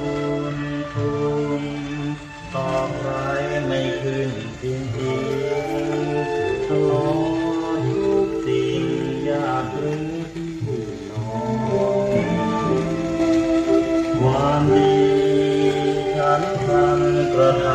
บุญคุณตอบร้าไม่ขึ้นสิ่งดีตลอดทุกสิ่งยากหรือที่หนอนความดีฉันทำกระทำ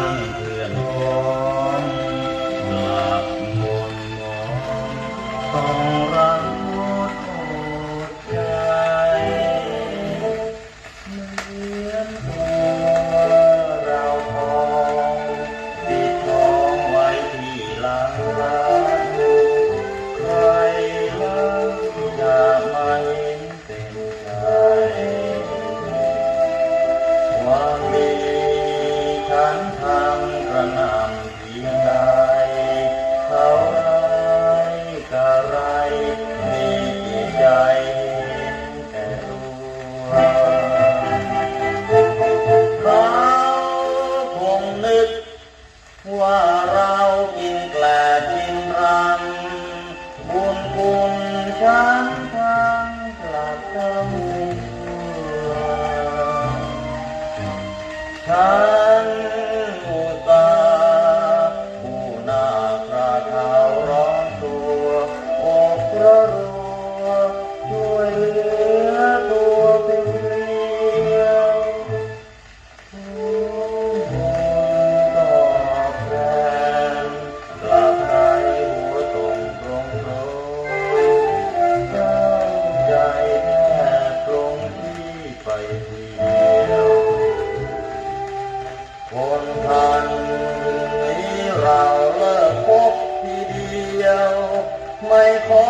นามเพียใดเขาไรกะไรมีใจแต่ตัวเขาคงนึก ว่าเรากินแกลกินรำบุญคุณฉันทางกลักังฉั ไปเดียวคนทันนี้เราเลิกพบทีเดียว ไม่ขอ